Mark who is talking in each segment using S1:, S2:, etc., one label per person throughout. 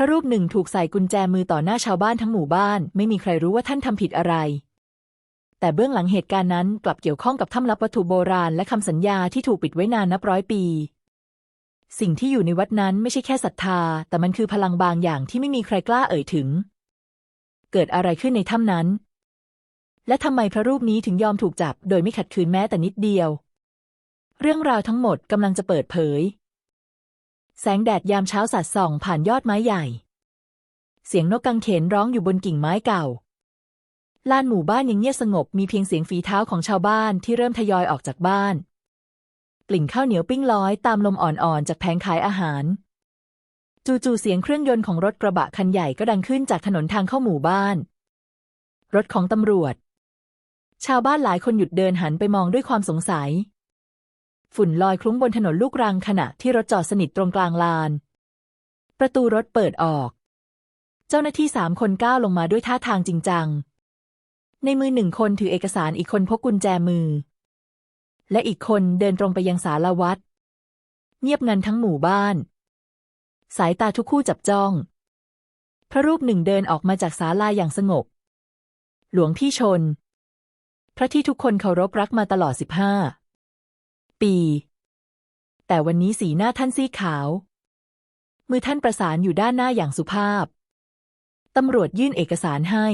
S1: พระรูปหนึ่งถูกใส่กุญแจมือต่อหน้าชาวบ้านทั้งหมู่บ้าน ไม่มีใครรู้ว่าท่านทำผิดอะไร แต่เบื้องหลังเหตุการณ์นั้นกลับเกี่ยวข้องกับถ้ำลับวัตถุโบราณและคำสัญญาที่ถูกปิดไว้นานนับร้อยปี สิ่งที่อยู่ในวัดนั้นไม่ใช่แค่ศรัทธา แต่มันคือพลังบางอย่างที่ไม่มีใครกล้าเอ่ยถึง เกิดอะไรขึ้นในถ้ำนั้น และทำไมพระรูปนี้ถึงยอมถูกจับ โดยไม่ขัดขืนแม้แต่นิดเดียว เรื่องราวทั้งหมดกำลังจะเปิดเผย แสงแดดยามเช้าสัดส่องผ่านยอดไม้ใหญ่ เสียงนกกังเขนร้องอยู่บนกิ่งไม้เก่า ลานหมู่บ้านยังเงียบสงบมีเพียงเสียงฝีเท้าของชาวบ้านที่เริ่มทยอยออกจากบ้าน กลิ่นข้าวเหนียวปิ้งลอยตามลมอ่อนๆ จากแผงขายอาหาร จู่ๆเสียงเครื่องยนต์ของรถกระบะคันใหญ่ก็ดังขึ้นจากถนนทางเข้าหมู่บ้าน รถของตำรวจ ชาวบ้านหลายคนหยุดเดินหันไปมองด้วยความสงสัย ฝุ่นลอยคลุ้งบนถนนลูกรังขณะที่รถจอดสนิทตรงกลางลาน ประตูรถเปิดออก เจ้าหน้าที่สามคนก้าวลงมาด้วยท่าทางจริงจัง ในมือหนึ่งคนถือเอกสารอีกคนพกกุญแจมือ และอีกคนเดินตรงไปยังศาลาวัด เงียบงันทั้งหมู่บ้าน สายตาทุกคู่จับจ้อง พระรูปหนึ่งเดินออกมาจากศาลาอย่างสงบ หลวงพี่ชน พระที่ทุกคนเคารพรักมาตลอดสิบห้า ปี แต่วันนี้สีหน้าท่านซีขาว มือท่านประสานอยู่ด้านหน้าอย่างสุภาพ ตำรวจยื่นเอกสารให้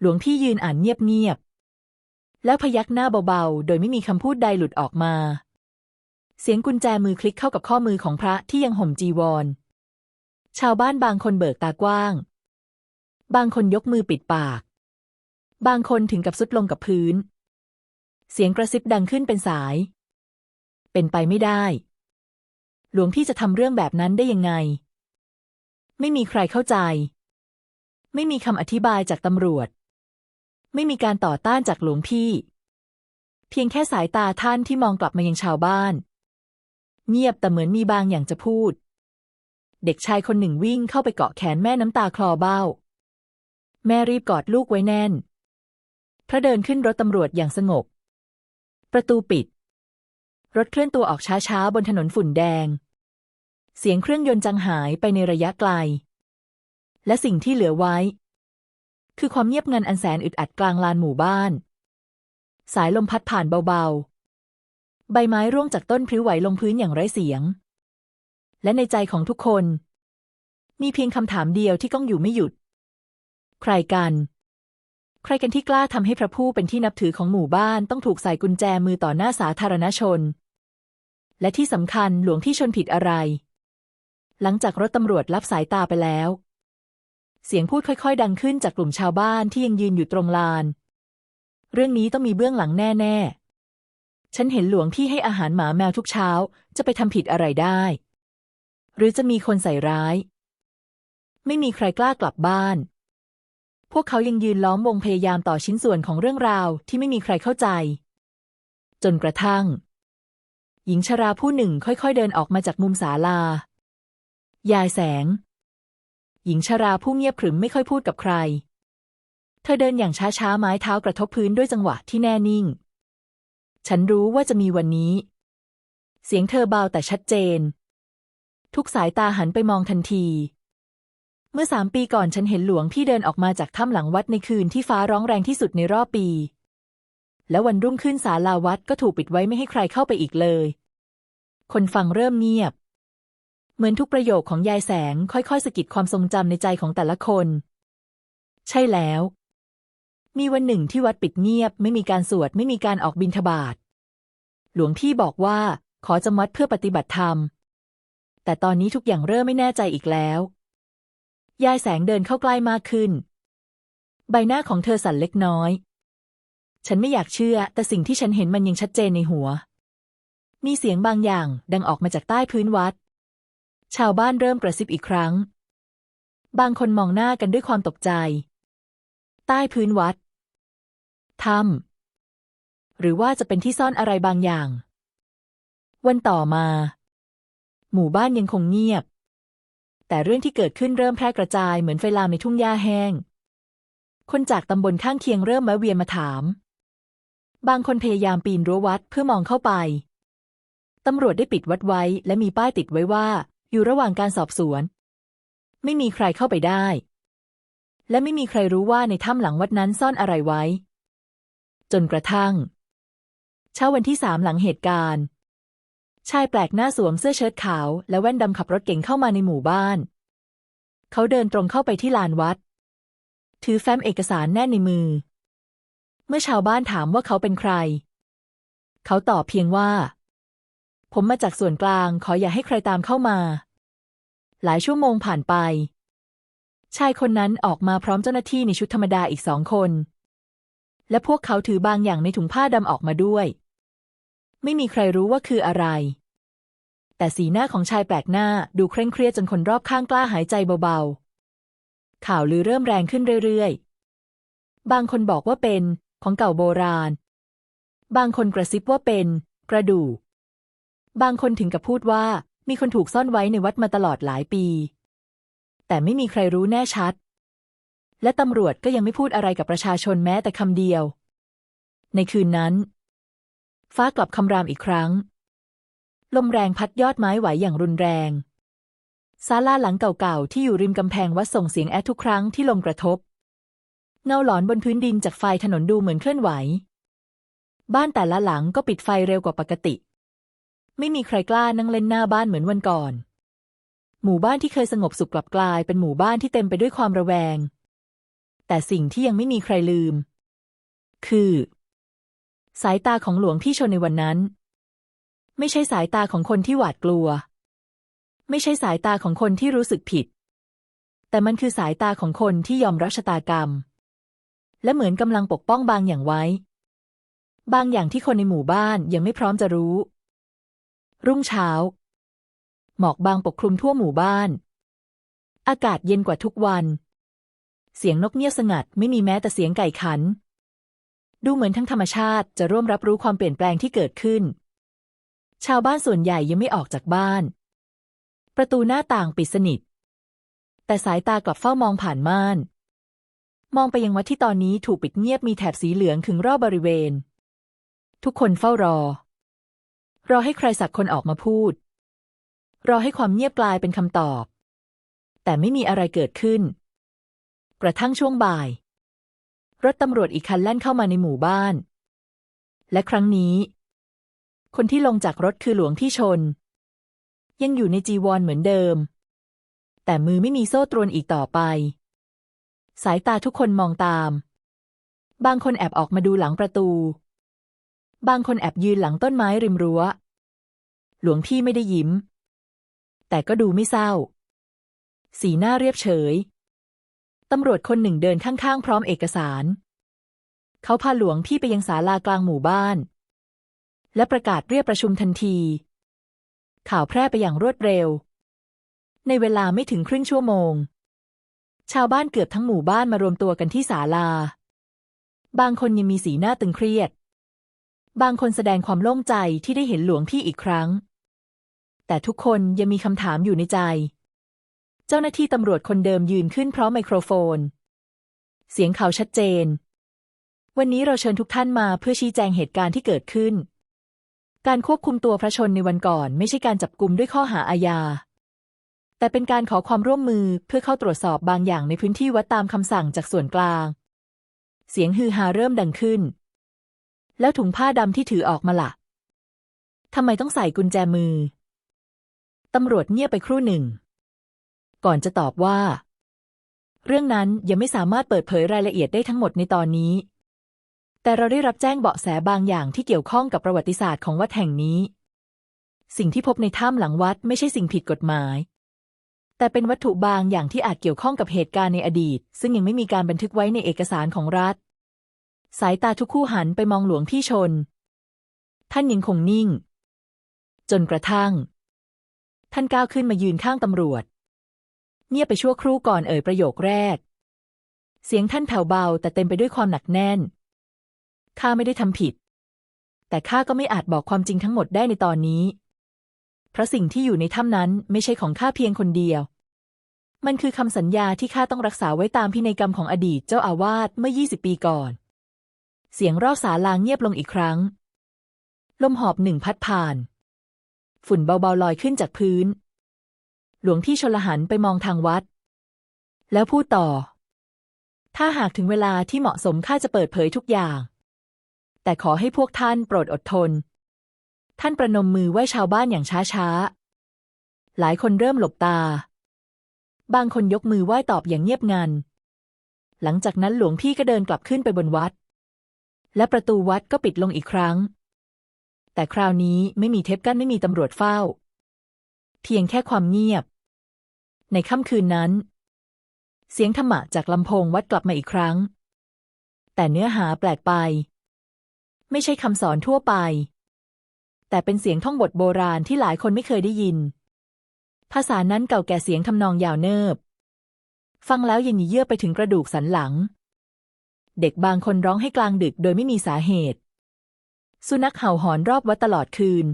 S1: หลวงพี่ยืนอ่านเงียบๆ แล้วพยักหน้าเบาๆ โดยไม่มีคำพูดใดหลุดออกมา เสียงกุญแจมือคลิกเข้ากับข้อมือของพระที่ยังห่มจีวร ชาวบ้านบางคนเบิกตากว้าง บางคนยกมือปิดปาก บางคนถึงกับสุดลงกับพื้นเสียงกระซิบดังขึ้นเป็นสาย เป็นไปไม่ได้ หลวงพี่จะทำเรื่องแบบนั้นได้ยังไง ไม่มีใครเข้าใจ ไม่มีคำอธิบายจากตำรวจ ไม่มีการต่อต้านจากหลวงพี่ เพียงแค่สายตาท่านที่มองกลับมายังชาวบ้าน เงียบแต่เหมือนมีบางอย่างจะพูด เด็กชายคนหนึ่งวิ่งเข้าไปเกาะแขนแม่น้ำตาคลอเบ้า แม่รีบกอดลูกไว้แน่นพระเดินขึ้นรถตำรวจอย่างสงบ ประตูปิด รถเคลื่อนตัวออกช้าๆ บนถนนฝุ่นแดง เสียงเครื่องยนต์จางหายไปในระยะไกล และสิ่งที่เหลือไว้ คือความเงียบงันอันแสนอึดอัดกลางลานหมู่บ้าน สายลมพัดผ่านเบาๆ ใบไม้ร่วงจากต้นพลิ้วไหวลงพื้นอย่างไร้เสียง และในใจของทุกคน มีเพียงคำถามเดียวที่ก้องอยู่ไม่หยุด ใครกัน ใครกันที่กล้าทำให้พระผู้เป็นที่นับถือของหมู่บ้านต้องถูกใส่กุญแจมือต่อหน้าสาธารณชน และที่สำคัญหลวงที่ชนผิดอะไร หลังจากรถตำรวจรับสายตาไปแล้ว เสียงพูดค่อยๆ ดังขึ้นจากกลุ่มชาวบ้านที่ยังยืนอยู่ตรงลาน เรื่องนี้ต้องมีเบื้องหลังแน่ๆ ฉันเห็นหลวงที่ให้อาหารหมาแมวทุกเช้า จะไปทำผิดอะไรได้ หรือจะมีคนใส่ร้าย ไม่มีใครกล้ากลับบ้าน พวกเขายังยืนล้อมวงพยายามต่อชิ้นส่วนของเรื่องราวที่ไม่มีใครเข้าใจ จนกระทั่ง หญิงชราผู้หนึ่งค่อยๆเดินออกมาจากมุมศาลา ยายแสง หญิงชราผู้เงียบขรึมไม่ค่อยพูดกับใคร เธอเดินอย่างช้าๆ ไม้เท้ากระทบพื้นด้วยจังหวะที่แน่นิ่ง ฉันรู้ว่าจะมีวันนี้ เสียงเธอเบาแต่ชัดเจน ทุกสายตาหันไปมองทันที เมื่อสามปีก่อนฉันเห็นหลวงพี่เดินออกมาจากถ้ำหลังวัดในคืนที่ฟ้าร้องแรงที่สุดในรอบปี แล้ววันรุ่งขึ้นศาลาวัดก็ถูกปิดไว้ไม่ให้ใครเข้าไปอีกเลย คนฟังเริ่มเงียบ เหมือนทุกประโยคของยายแสงค่อยๆสะกิดความทรงจำในใจของแต่ละคน ใช่แล้ว มีวันหนึ่งที่วัดปิดเงียบ ไม่มีการสวดไม่มีการออกบิณฑบาตหลวงพี่บอกว่าขอจำวัดเพื่อปฏิบัติธรรม แต่ตอนนี้ทุกอย่างเริ่มไม่แน่ใจอีกแล้ว ยายแสงเดินเข้าใกล้มากขึ้น ใบหน้าของเธอสั่นเล็กน้อย ฉันไม่อยากเชื่อ แต่สิ่งที่ฉันเห็นมันยังชัดเจนในหัว มีเสียงบางอย่างดังออกมาจากใต้พื้นวัด ชาวบ้านเริ่มกระซิบอีกครั้ง บางคนมองหน้ากันด้วยความตกใจ ใต้พื้นวัดถ้ำหรือว่าจะเป็นที่ซ่อนอะไรบางอย่าง วันต่อมา หมู่บ้านยังคงเงียบ แต่เรื่องที่เกิดขึ้นเริ่มแพร่กระจายเหมือนไฟลามในทุ่งหญ้าแห้งคนจากตำบลข้างเคียงเริ่มแวะเวียนมาถาม บางคนพยายามปีนรั้ววัดเพื่อมองเข้าไป ตำรวจได้ปิดวัดไว้และมีป้ายติดไว้ว่า อยู่ระหว่างการสอบสวน ไม่มีใครเข้าไปได้ และไม่มีใครรู้ว่าในถ้ำหลังวัดนั้นซ่อนอะไรไว้ จนกระทั่ง เช้าวันที่สามหลังเหตุการณ์ ชายแปลกหน้าสวมเสื้อเชิ้ตขาว และแว่นดำขับรถเก๋งเข้ามาในหมู่บ้าน เขาเดินตรงเข้าไปที่ลานวัด ถือแฟ้มเอกสารแน่นในมือ เมื่อชาวบ้านถามว่าเขาเป็นใคร เขาตอบเพียงว่า ผมมาจากส่วนกลางขออย่าให้ใครตามเข้ามา หลายชั่วโมงผ่านไป ชายคนนั้นออกมาพร้อมเจ้าหน้าที่ในชุดธรรมดาอีกสองคน และพวกเขาถือบางอย่างในถุงผ้าดำออกมาด้วย ไม่มีใครรู้ว่าคืออะไร แต่สีหน้าของชายแปลกหน้าดูเคร่งเครียดจนคนรอบข้างกล้าหายใจเบาๆข่าวลือเริ่มแรงขึ้นเรื่อยๆ บางคนบอกว่าเป็น ของเก่าโบราณ บางคนกระซิบว่าเป็น กระดูก บางคนถึงกับพูดว่ามีคนถูกซ่อนไว้ในวัดมาตลอดหลายปี แต่ไม่มีใครรู้แน่ชัด และตำรวจก็ยังไม่พูดอะไรกับประชาชนแม้แต่คำเดียว ในคืนนั้น ฟ้ากลับคำรามอีกครั้ง ลมแรงพัดยอดไม้ไหวอย่างรุนแรงศาลาหลังเก่าๆที่อยู่ริมกำแพงวัดส่งเสียงแอดทุกครั้งที่ลมกระทบ เงาหลอนบนพื้นดินจากไฟถนนดูเหมือนเคลื่อนไหว บ้านแต่ละหลังก็ปิดไฟเร็วกว่าปกติ ไม่มีใครกล้านั่งเล่นหน้าบ้านเหมือนวันก่อน หมู่บ้านที่เคยสงบสุขกลับกลายเป็นหมู่บ้านที่เต็มไปด้วยความระแวง แต่สิ่งที่ยังไม่มีใครลืม คือ สายตาของหลวงพี่ชนในวันนั้น ไม่ใช่สายตาของคนที่หวาดกลัว ไม่ใช่สายตาของคนที่รู้สึกผิดแต่มันคือสายตาของคนที่ยอมรับชะตากรรม และเหมือนกำลังปกป้องบางอย่างไว้ บางอย่างที่คนในหมู่บ้านยังไม่พร้อมจะรู้ รุ่งเช้า หมอกบางปกคลุมทั่วหมู่บ้าน อากาศเย็นกว่าทุกวัน เสียงนกเงียบสงัดไม่มีแม้แต่เสียงไก่ขัน ดูเหมือนทั้งธรรมชาติจะร่วมรับรู้ความเปลี่ยนแปลงที่เกิดขึ้น ชาวบ้านส่วนใหญ่ยังไม่ออกจากบ้าน ประตูหน้าต่างปิดสนิทแต่สายตากลับเฝ้ามองผ่านม่าน มองไปยังวัดที่ตอนนี้ถูกปิดเงียบมีแถบสีเหลืองขึงรอบบริเวณ ทุกคนเฝ้ารอ รอให้ใครสักคนออกมาพูด รอให้ความเงียบกลายเป็นคำตอบ แต่ไม่มีอะไรเกิดขึ้น กระทั่งช่วงบ่าย รถตำรวจอีกคันแล่นเข้ามาในหมู่บ้าน และครั้งนี้ คนที่ลงจากรถคือหลวงพี่ชน ยังอยู่ในจีวรเหมือนเดิม แต่มือไม่มีโซ่ตรวนอีกต่อไป สายตาทุกคนมองตาม บางคนแอบออกมาดูหลังประตู บางคนแอบยืนหลังต้นไม้ริมรั้ว หลวงพี่ไม่ได้ยิ้ม แต่ก็ดูไม่เศร้า สีหน้าเรียบเฉย ตำรวจคนหนึ่งเดินข้างๆ พร้อมเอกสาร เขาพาหลวงพี่ไปยังศาลากลางหมู่บ้าน และประกาศเรียกประชุมทันที ข่าวแพร่ไปอย่างรวดเร็ว ในเวลาไม่ถึงครึ่งชั่วโมง ชาวบ้านเกือบทั้งหมู่บ้านมารวมตัวกันที่ศาลา บางคนยังมีสีหน้าตึงเครียด บางคนแสดงความโล่งใจที่ได้เห็นหลวงพี่อีกครั้ง แต่ทุกคนยังมีคำถามอยู่ในใจ เจ้าหน้าที่ตำรวจคนเดิมยืนขึ้นพร้อมไมโครโฟน เสียงเขาชัดเจน วันนี้เราเชิญทุกท่านมาเพื่อชี้แจงเหตุการณ์ที่เกิดขึ้น การควบคุมตัวพระชนในวันก่อนไม่ใช่การจับกลุมด้วยข้อหาอาญา แต่เป็นการขอความร่วมมือเพื่อเข้าตรวจสอบบางอย่างในพื้นที่วัดตามคำสั่งจากส่วนกลาง เสียงฮือฮาเริ่มดังขึ้น แล้วถุงผ้าดำที่ถือออกมาละ่ะทำไมต้องใส่กุญแจมือ ตำรวจเงียบไปครู่หนึ่ง ก่อนจะตอบว่า เรื่องนั้นยังไม่สามารถเปิดเผยรายละเอียดได้ทั้งหมดในตอนนี้ แต่เราได้รับแจ้งเบาะแสบางอย่างที่เกี่ยวข้องกับประวัติศาสตร์ของวัดแห่งนี้ สิ่งที่พบในถ้ำหลังวัดไม่ใช่สิ่งผิดกฎหมาย แต่เป็นวัตถุบางอย่างที่อาจเกี่ยวข้องกับเหตุการณ์ในอดีต ซึ่งยังไม่มีการบันทึกไว้ในเอกสารของรัฐ สายตาทุกคู่หันไปมองหลวงพี่ชน ท่านยังคงนิ่ง จนกระทั่ง ท่านก้าวขึ้นมายืนข้างตำรวจ เงียบไปชั่วครู่ก่อนเอ่ยประโยคแรก เสียงท่านแผ่วเบาแต่เต็มไปด้วยความหนักแน่น ข้าไม่ได้ทำผิด แต่ข้าก็ไม่อาจบอกความจริงทั้งหมดได้ในตอนนี้เพราะสิ่งที่อยู่ในถ้ำนั้นไม่ใช่ของข้าเพียงคนเดียว มันคือคำสัญญาที่ข้าต้องรักษาไว้ตามพินัยกรรมของอดีตเจ้าอาวาสเมื่อ 20 ปีก่อน เสียงรอบศาลาเงียบลงอีกครั้ง ลมหอบหนึ่งพัดผ่าน ฝุ่นเบาๆลอยขึ้นจากพื้น หลวงพี่ชลหันไปมองทางวัด แล้วพูดต่อ ถ้าหากถึงเวลาที่เหมาะสมข้าจะเปิดเผยทุกอย่าง แต่ขอให้พวกท่านโปรดอดทน ท่านประนมมือไหว้ชาวบ้านอย่างช้าๆ หลายคนเริ่มหลบตา บางคนยกมือไหว้ตอบอย่างเงียบงัน หลังจากนั้นหลวงพี่ก็เดินกลับขึ้นไปบนวัด และประตูวัดก็ปิดลงอีกครั้ง แต่คราวนี้ไม่มีเทปกั้นไม่มีตำรวจเฝ้า เพียงแค่ความเงียบ ในค่ำคืนนั้น เสียงธรรมะจากลำโพงวัดกลับมาอีกครั้ง แต่เนื้อหาแปลกไป ไม่ใช่คำสอนทั่วไป แต่เป็นเสียงท่องบทโบราณที่หลายคนไม่เคยได้ยิน ภาษานั้นเก่าแก่เสียงทำนองยาวเนิบ ฟังแล้วยังเยื่อไปถึงกระดูกสันหลัง เด็กบางคนร้องให้กลางดึกโดยไม่มีสาเหตุ สุนัขเห่าหอนรอบวัดตลอดคืน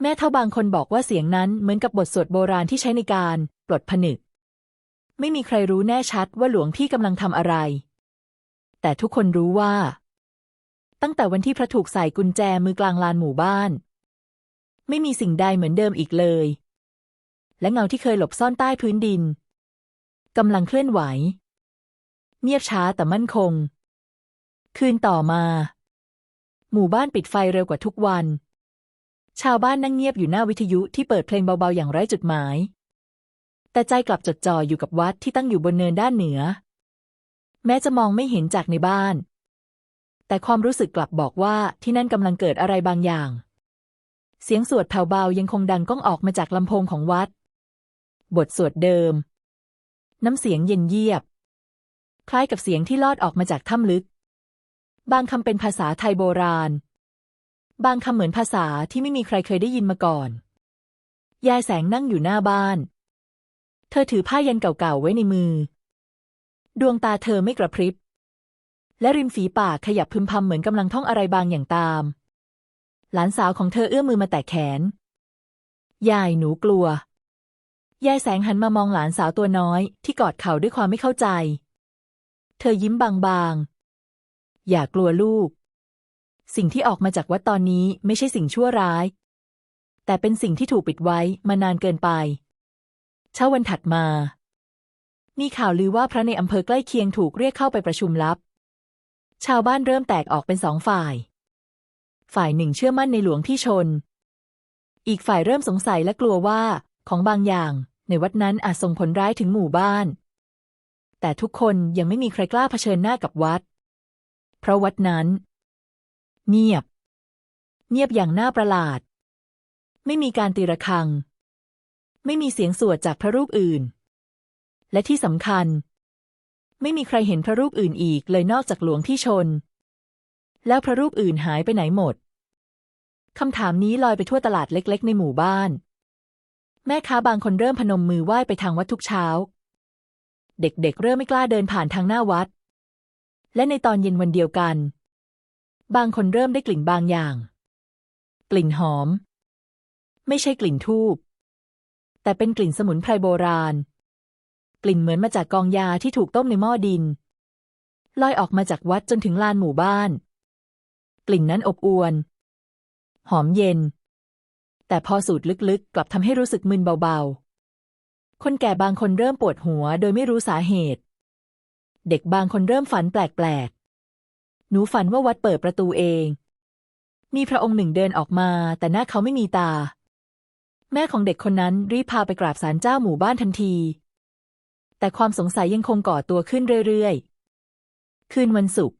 S1: แม่เท่าบางคนบอกว่าเสียงนั้นเหมือนกับบทสวดโบราณที่ใช้ในการปลดผนึก ไม่มีใครรู้แน่ชัดว่าหลวงพี่กำลังทำอะไร แต่ทุกคนรู้ว่า ตั้งแต่วันที่พระถูกใส่กุญแจมือกลางลานหมู่บ้าน ไม่มีสิ่งใดเหมือนเดิมอีกเลย และเงาที่เคยหลบซ่อนใต้พื้นดินกำลังเคลื่อนไหว เงียบช้าแต่มั่นคง คืนต่อมา หมู่บ้านปิดไฟเร็วกว่าทุกวัน ชาวบ้านนั่งเงียบอยู่หน้าวิทยุที่เปิดเพลงเบาๆอย่างไร้จุดหมาย แต่ใจกลับจดจ่ออยู่กับวัดที่ตั้งอยู่บนเนินด้านเหนือ แม้จะมองไม่เห็นจากในบ้าน แต่ความรู้สึกกลับบอกว่าที่นั่นกำลังเกิดอะไรบางอย่าง เสียงสวดแผ่วเบายังคงดังก้องออกมาจากลำโพงของวัด บทสวดเดิม น้ำเสียงเย็นเยียบ คล้ายกับเสียงที่ลอดออกมาจากถ้ำลึก บางคำเป็นภาษาไทยโบราณ บางคำเหมือนภาษาที่ไม่มีใครเคยได้ยินมาก่อน ยายแสงนั่งอยู่หน้าบ้าน เธอถือผ้ายันเก่าๆไว้ในมือ ดวงตาเธอไม่กระพริบ และริมฝีปากขยับพึมพำเหมือนกำลังท่องอะไรบางอย่างตาม หลานสาวของเธอเอื้อมมือมาแตะแขน ยายหนูกลัว ยายแสงหันมามองหลานสาวตัวน้อยที่กอดเข่าด้วยความไม่เข้าใจ เธอยิ้มบางๆ อย่ากลัวลูก สิ่งที่ออกมาจากวัดตอนนี้ไม่ใช่สิ่งชั่วร้าย แต่เป็นสิ่งที่ถูกปิดไว้มานานเกินไป เช้าวันถัดมา มีข่าวลือว่าพระในอำเภอใกล้เคียงถูกเรียกเข้าไปประชุมลับ ชาวบ้านเริ่มแตกออกเป็นสองฝ่าย ฝ่ายหนึ่งเชื่อมั่นในหลวงพี่ชน อีกฝ่ายเริ่มสงสัยและกลัวว่า ของบางอย่าง ในวัดนั้นอาจส่งผลร้ายถึงหมู่บ้าน แต่ทุกคนยังไม่มีใครกล้าเผชิญหน้ากับวัด เพราะวัดนั้น เงียบ เงียบอย่างน่าประหลาด ไม่มีการตีระฆัง ไม่มีเสียงสวดจากพระรูปอื่น และที่สำคัญ ไม่มีใครเห็นพระรูปอื่นอีกเลยนอกจากหลวงพี่ชน แล้วพระรูปอื่นหายไปไหนหมดคำถามนี้ลอยไปทั่วตลาดเล็ก ๆ ในหมู่บ้าน แม่ค้าบางคนเริ่มพนมมือไหว้ไปทางวัดทุกเช้า เด็กๆเริ่มไม่กล้าเดินผ่านทางหน้าวัด และในตอนเย็นวันเดียวกัน บางคนเริ่มได้กลิ่นบางอย่าง กลิ่นหอม ไม่ใช่กลิ่นทูบแต่เป็นกลิ่นสมุนไพรโบราณ กลิ่นเหมือนมาจากกองยาที่ถูกต้มในหม้อดินลอยออกมาจากวัดจนถึงลานหมู่บ้าน กลิ่นนั้นอบอวลหอมเย็น แต่พอสูดลึกๆ กลับทำให้รู้สึกมึนเบาๆ คนแก่บางคนเริ่มปวดหัวโดยไม่รู้สาเหตุ เด็กบางคนเริ่มฝันแปลกๆ หนูฝันว่าวัดเปิดประตูเอง มีพระองค์หนึ่งเดินออกมาแต่หน้าเขาไม่มีตา แม่ของเด็กคนนั้นรีบพาไปกราบศาลเจ้าหมู่บ้านทันที แต่ความสงสัยยังคงก่อตัวขึ้นเรื่อยๆ คืนวันศุกร์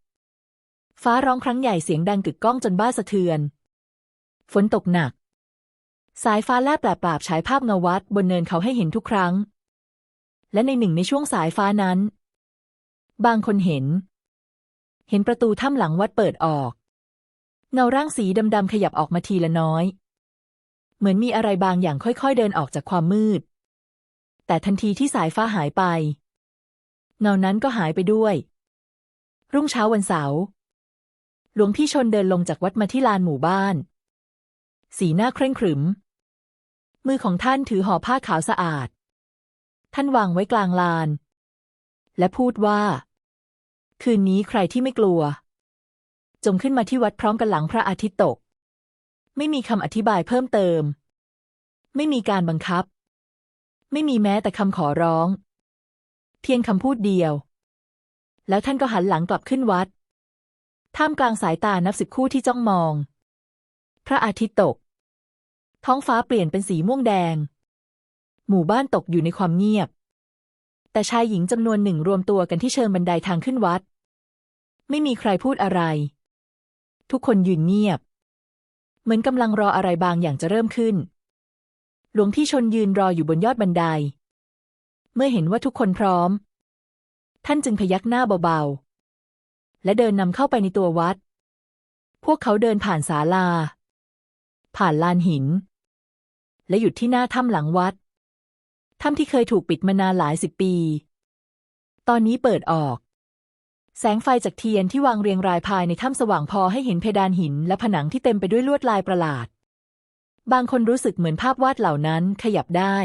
S1: ฟ้าร้องครั้งใหญ่เสียงดังกึกก้องจนบ้านสะเทือน ฝนตกหนัก สายฟ้าแลบแปลบปราบฉายภาพเงาวัดบนเนินเขาให้เห็นทุกครั้ง และในหนึ่งในช่วงสายฟ้านั้น บางคนเห็น เห็นประตูถ้ำหลังวัดเปิดออก เงาร่างสีดำๆขยับออกมาทีละน้อย เหมือนมีอะไรบางอย่างค่อยๆเดินออกจากความมืด แต่ทันทีที่สายฟ้าหายไป เงานั้นก็หายไปด้วย รุ่งเช้าวันเสาร์หลวงพี่ชนเดินลงจากวัดมาที่ลานหมู่บ้าน สีหน้าเคร่งขรึม มือของท่านถือห่อผ้าขาวสะอาด ท่านวางไว้กลางลาน และพูดว่า คืนนี้ใครที่ไม่กลัว จงขึ้นมาที่วัดพร้อมกันหลังพระอาทิตย์ตก ไม่มีคำอธิบายเพิ่มเติม ไม่มีการบังคับ ไม่มีแม้แต่คำขอร้อง เพียงคำพูดเดียว แล้วท่านก็หันหลังกลับขึ้นวัด ท่ามกลางสายตานับสิบคู่ที่จ้องมอง พระอาทิตย์ตก ท้องฟ้าเปลี่ยนเป็นสีม่วงแดง หมู่บ้านตกอยู่ในความเงียบ แต่ชายหญิงจำนวนหนึ่งรวมตัวกันที่เชิงบันไดทางขึ้นวัด ไม่มีใครพูดอะไร ทุกคนยืนเงียบ เหมือนกำลังรออะไรบางอย่างจะเริ่มขึ้น หลวงพี่ชนยืนรออยู่บนยอดบันได เมื่อเห็นว่าทุกคนพร้อม ท่านจึงพยักหน้าเบาๆ และเดินนำเข้าไปในตัววัด พวกเขาเดินผ่านศาลาผ่านลานหิน และหยุดที่หน้าถ้ำหลังวัด ถ้ำที่เคยถูกปิดมานานหลายสิบปี ตอนนี้เปิดออก แสงไฟจากเทียนที่วางเรียงรายภายในถ้ำสว่างพอให้เห็นเพดานหินและผนังที่เต็มไปด้วยลวดลายประหลาด บางคนรู้สึกเหมือนภาพวาดเหล่านั้นขยับได้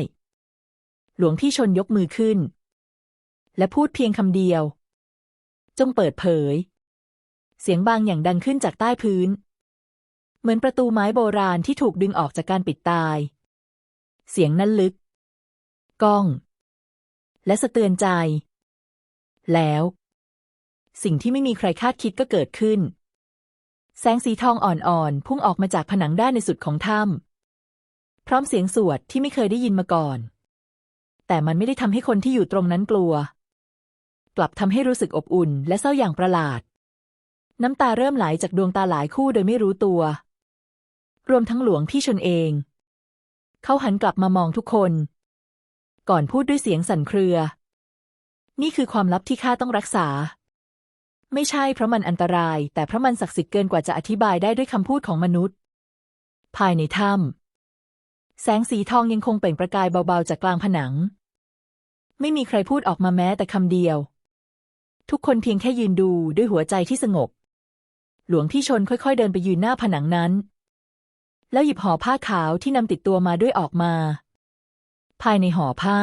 S1: หลวงพี่ชนยกมือขึ้น และพูดเพียงคำเดียว จงเปิดเผย เสียงบางอย่างดังขึ้นจากใต้พื้น เหมือนประตูไม้โบราณที่ถูกดึงออกจากการปิดตาย เสียงนั้นลึก ก้อง และสะเตือนใจ แล้ว สิ่งที่ไม่มีใครคาดคิดก็เกิดขึ้น แสงสีทองอ่อนๆ พุ่งออกมาจากผนังด้านในสุดของถ้ำพร้อมเสียงสวดที่ไม่เคยได้ยินมาก่อน แต่มันไม่ได้ทำให้คนที่อยู่ตรงนั้นกลัว กลับทำให้รู้สึกอบอุ่น และเศร้าอย่างประหลาด น้ำตาเริ่มไหลจากดวงตาหลายคู่โดยไม่รู้ตัว รวมทั้งหลวงพี่ชนเอง เขาหันกลับมามองทุกคน ก่อนพูดด้วยเสียงสั่นเครือ นี่คือความลับที่ข้าต้องรักษา ไม่ใช่เพราะมันอันตราย แต่เพราะมันศักดิ์สิทธิ์เกินกว่าจะอธิบายได้ด้วยคำพูดของมนุษย์ ภายในถ้ำแสงสีทองยังคงเปล่งประกายเบาๆจากกลางผนัง ไม่มีใครพูดออกมาแม้แต่คำเดียว ทุกคนเพียงแค่ยืนดูด้วยหัวใจที่สงบ หลวงพี่ชนค่อยๆเดินไปยืนหน้าผนังนั้น แล้วหยิบห่อผ้าขาวที่นำติดตัวมาด้วยออกมา ภายในห่อผ้า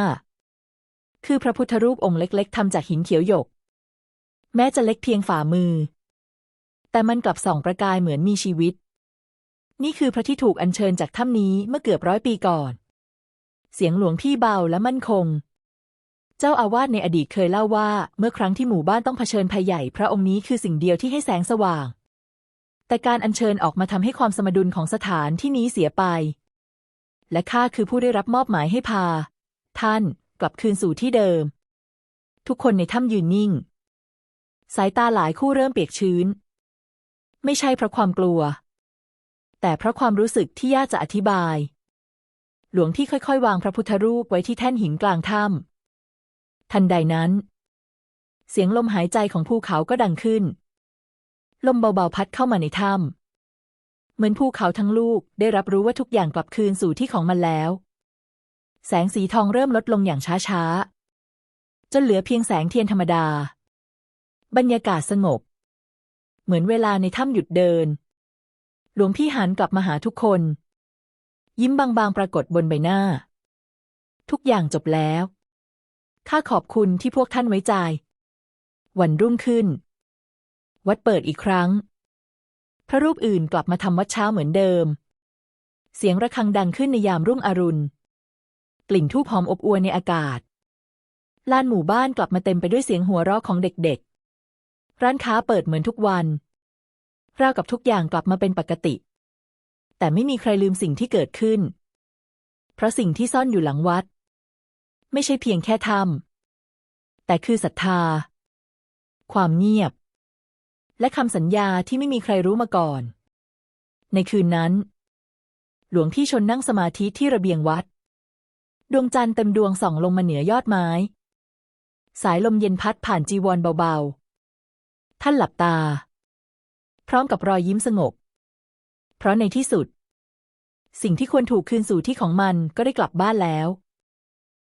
S1: คือพระพุทธรูปองค์เล็ก ๆทำจากหินเขียวหยก แม้จะเล็กเพียงฝ่ามือ แต่มันกลับส่องประกายเหมือนมีชีวิต นี่คือพระที่ถูกอัญเชิญจากถ้ำนี้เมื่อเกือบร้อยปีก่อน เสียงหลวงพี่เบาและมั่นคง เจ้าอาวาสในอดีตเคยเล่าว่า เมื่อครั้งที่หมู่บ้านต้องเผชิญภัยใหญ่ พระองค์นี้คือสิ่งเดียวที่ให้แสงสว่าง แต่การอัญเชิญออกมาทำให้ความสมดุลของสถานที่นี้เสียไป และข้าคือผู้ได้รับมอบหมายให้พา ท่านกลับคืนสู่ที่เดิม ทุกคนในถ้ำยืนนิ่ง สายตาหลายคู่เริ่มเปียกชื้น ไม่ใช่เพราะความกลัว แต่เพราะความรู้สึกที่ยากจะอธิบาย หลวงที่ค่อยๆ วางพระพุทธรูปไว้ที่แท่นหินกลางถ้ำทันใดนั้น เสียงลมหายใจของภูเขาก็ดังขึ้น ลมเบาๆพัดเข้ามาในถ้ำเหมือนภูเขาทั้งลูกได้รับรู้ว่าทุกอย่างกลับคืนสู่ที่ของมันแล้ว แสงสีทองเริ่มลดลงอย่างช้าๆ จนเหลือเพียงแสงเทียนธรรมดา บรรยากาศสงบ เหมือนเวลาในถ้ำหยุดเดิน หลวงพี่หันกลับมาหาทุกคน ยิ้มบางๆปรากฏบนใบหน้า ทุกอย่างจบแล้วข้าขอบคุณที่พวกท่านไว้ใจ วันรุ่งขึ้น วัดเปิดอีกครั้ง พระรูปอื่นกลับมาทำวัดเช้าเหมือนเดิม เสียงระฆังดังขึ้นในยามรุ่งอรุณ กลิ่นทูบหอมอบอวลในอากาศ ลานหมู่บ้านกลับมาเต็มไปด้วยเสียงหัวเราะของเด็กๆ ร้านค้าเปิดเหมือนทุกวันราวกับทุกอย่างกลับมาเป็นปกติ แต่ไม่มีใครลืมสิ่งที่เกิดขึ้น เพราะสิ่งที่ซ่อนอยู่หลังวัด ไม่ใช่เพียงแค่ถ้ำแต่คือศรัทธา ความเงียบ และคำสัญญาที่ไม่มีใครรู้มาก่อน ในคืนนั้น หลวงพี่ชนนั่งสมาธิที่ระเบียงวัด ดวงจันทร์เต็มดวงส่องลงมาเหนือยอดไม้ สายลมเย็นพัดผ่านจีวรเบาๆ ท่านหลับตา พร้อมกับรอยยิ้มสงบ เพราะในที่สุด สิ่งที่ควรถูกคืนสู่ที่ของมันก็ได้กลับบ้านแล้ว